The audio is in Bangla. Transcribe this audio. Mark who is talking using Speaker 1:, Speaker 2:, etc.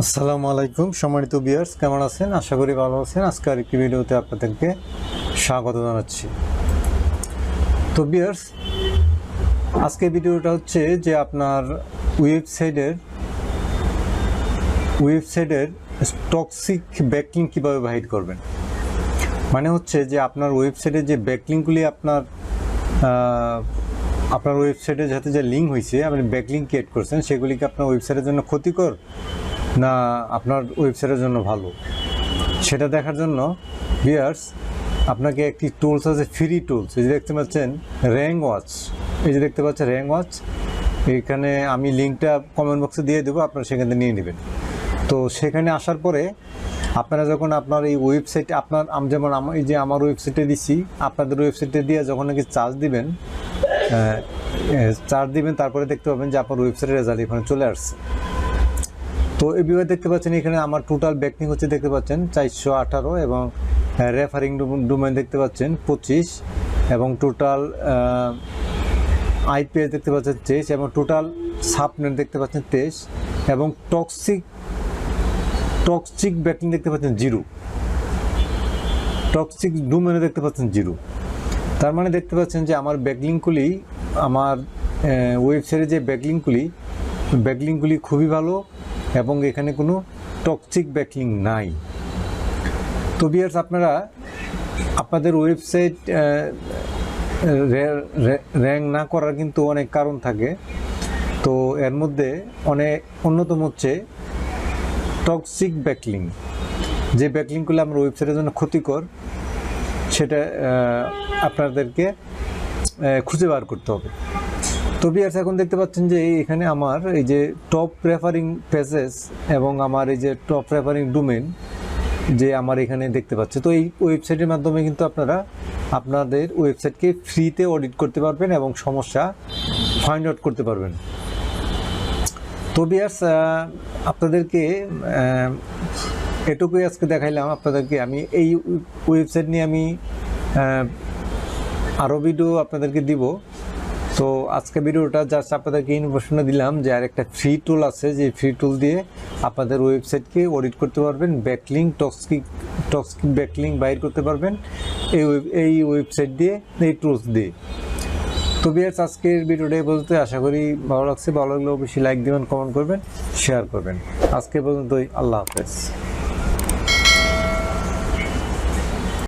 Speaker 1: আসসালামু আলাইকুম, সম্মানিত বিয়ার্স কেমন আছেন? আশা করি ভালো আছেন। আজকে আরেকটি ভিডিওতে আপনাদেরকে স্বাগত জানাচ্ছি। তো বিয়ার্স আজকে ভিডিওটা হচ্ছে যে আপনার ওয়েবসাইটের ওয়েবসাইটের টক্সিক ব্যাকলিং কীভাবে বাহির করবেন? মানে হচ্ছে যে আপনার ওয়েবসাইটে যে ব্যাকলিংগুলি আপনার আপনার ওয়েবসাইটে যাতে যে লিঙ্ক হয়েছে আপনি ব্যাকলিং ক্রিয়েট করছেন সেগুলি কি আপনার ওয়েবসাইটের জন্য ক্ষতিকর না, আপনার ওয়েবসাইটের জন্য ভালো। সেটা দেখার জন্য ভিয়ার্স আপনাকে একটি টুলস আছে ফ্রি টুলস এই যে দেখতে পাচ্ছেন র্যাঙ্ক ওয়াচ এই যে দেখতে পাচ্ছেন র্যাঙ্ক ওয়াচ এখানে আমি লিঙ্কটা কমেন্ট বক্সে দিয়ে দেবো, আপনারা সেখান থেকে নিয়ে নেবেন। তো সেখানে আসার পরে, আপনারা যখন আপনার এই ওয়েবসাইটে আপনার যেমন আমার এই যে আমার ওয়েবসাইটে দিছি, আপনাদের ওয়েবসাইটে দিয়ে যখন নাকি চার্জ দিবেন চার্জ দিবেন, তারপরে দেখতে পাবেন যে আপনার ওয়েবসাইটের রেজাল্ট এখানে চলে আসছে। তো বিভাগ দেখতে পাচ্ছেন, এখানে আমার টোটাল ব্যাকলিং হচ্ছে দেখতে পাচ্ছেন চারশো আঠারো এবং রেফারিং ডোমেন দেখতে পাচ্ছেন পঁচিশ এবং টোটাল আইপিএস দেখতে পাচ্ছেন তেইশ এবং টোটাল সাবনেট দেখতে পাচ্ছেন তেইশ এবং টক্সিক টক্সিক ব্যাকলিং দেখতে পাচ্ছেন জিরো। টক্সিক ডোমেনে দেখতে পাচ্ছেন জিরো। তার মানে দেখতে পাচ্ছেন যে আমার ব্যাকলিংগুলি আমার ওয়েবসাইটে যে ব্যাকলিংগুলি ব্যাকলিংগুলি খুবই ভালো এবং এখানে কোনো টক্সিক ব্যাকলিং নাই। তো বিয়ার্স আপনারা আপনাদের ওয়েবসাইট র্যাঙ্ক না করার কিন্তু অনেক কারণ থাকে। তো এর মধ্যে অনেক অন্যতম হচ্ছে টক্সিক ব্যাকলিং যে ব্যাকলিংগুলো আমার ওয়েবসাইটের জন্য ক্ষতিকর, সেটা আপনাদেরকে খুঁজে বার করতে হবে। তো বিয়ার্স এখন দেখতে পাচ্ছেন যে এখানে আমার এই যে টপ রেফারিং পেজেস এবং আমার এই যে টপ রেফারিং ডোমেন যে আমার এখানে দেখতে পাচ্ছে। তো এই ওয়েবসাইটের মাধ্যমে কিন্তু আপনারা আপনাদের ওয়েবসাইটকে ফ্রিতে অডিট করতে পারবেন এবং সমস্যা ফাইন্ড আউট করতে পারবেন। তো বিয়ার্স আপনাদেরকে এটুকুই আজকে দেখাইলাম। আপনাদেরকে আমি এই ওয়েবসাইট নিয়ে আমি আরও ভিডিও আপনাদেরকে দিব। তো আজকে ভিডিওটা জাস্ট আপনাদেরকে ইনফরমেশন দিলাম যে আর একটা ফ্রি টুল আছে, যে ফ্রি টুল দিয়ে আপনাদের ওয়েবসাইটকে অডিট করতে পারবেন ব্যাকলিং টক্সিক টক্সিক ব্যাকলিং বাইর করতে পারবেন এই এই ওয়েবসাইট দিয়ে, এই টুলস দিয়ে। তো বিয়ার্স আজকের ভিডিওটা এই পর্যন্ত আশা করি ভালো লাগছে। ভালো লাগলে অবশ্যই লাইক দিবেন কমেন্ট করবেন শেয়ার করবেন। আজকে পর্যন্তই। আল্লাহ হাফেজ।